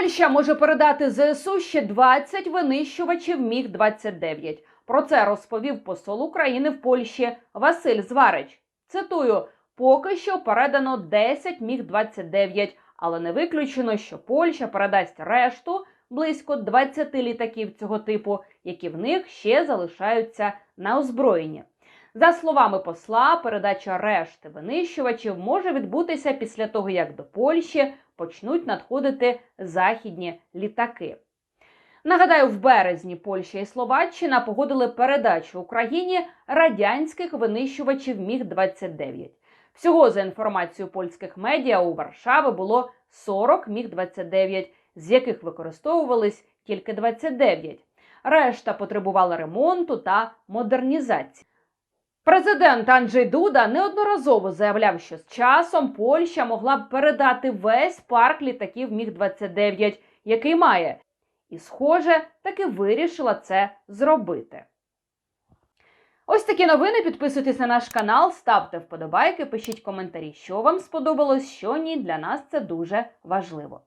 Польща може передати ЗСУ ще 20 винищувачів Міг 29 Про це розповів посол України в Польщі Василь Зварич. Цитую: поки що передано 10 Міг 29 але не виключено, що Польща передасть решту близько 20 літаків цього типу, які в них ще залишаються на озброєнні. За словами посла, передача решти винищувачів може відбутися після того, як до Польщі почнуть надходити західні літаки. Нагадаю, в березні Польща і Словаччина погодили передачу Україні радянських винищувачів Міг 29 Всього за інформацією польських медіа у Варшави було 40 Міг 29 з яких використовувались тільки 29. Решта потребувала ремонту та модернізації. Президент Анджей Дуда неодноразово заявляв, що з часом Польща могла б передати весь парк літаків Міг-29, який має, і, схоже, таки вирішила це зробити. Ось такі новини. Підписуйтесь на наш канал, ставте вподобайки, пишіть коментарі, що вам сподобалось, що ні. Для нас це дуже важливо.